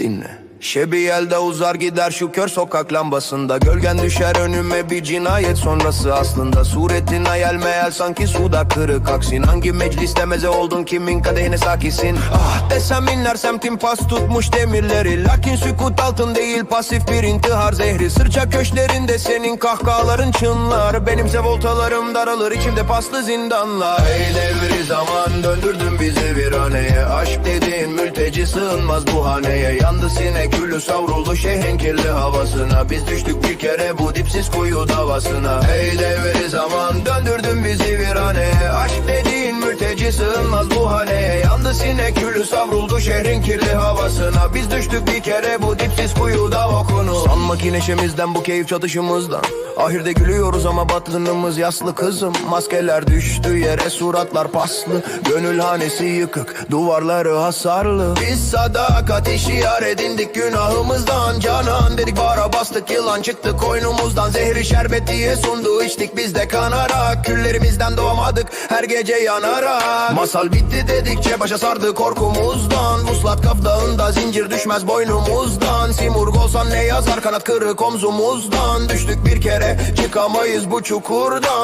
Dinle. Şebi elde uzar gider şu kör sokak lambasında. Gölgen düşer önüme bir cinayet sonrası aslında. Suretin hayal meyal sanki suda kırık aksin Hangi mecliste meze oldun kimin kadehine sakisin? Ah desem inler semtin pas tutmuş demirleri. Lakin sükut altın değil pasif bir intihar zehri. Sırça köşlerinde senin kahkahaların çınlar. Benimse voltalarım daralır içimde paslı zindanlar. Ey devri zaman döndürdün bizi viraneye Aşk dediğin mülteci sığınmaz bu haneye. Yandı sinek külü savruldu şehrin kirli havasına. Biz düştük bir kere bu dipsiz kuyu davasına. Ey devri zaman döndürdün bizi viraneye Aşk dediğin mülteci sığınmaz bu haneye Yandı sinek külü savruldu şehrin kirli havasına. Biz düştük bir kere bu dipsiz kuyuda okunu. Sanma ki neşemizden bu keyif çatışımızdan. Ahirde gülüyoruz ama batınımız yaslı kızım. Maskeler düştü yere suratlar paslı. Gönül hanesi yıkık duvarları hasarlı. Biz sadakat işyar edindik günahımızdan Canan dedik. Bara bastık yılan çıktı koynumuzdan Zehri şerbet diye sundu. İçtik biz de kanarak Küllerimizden doğmadık her gece yanarak. Masal bitti dedikçe başa sardı korkumuzdan. Vuslat kaf dağında zincir düşmez boynumuzdan. Simurg olsan ne yazar kanat kırık omzumuzdan. Düştük bir kere çıkamayız bu çukurdan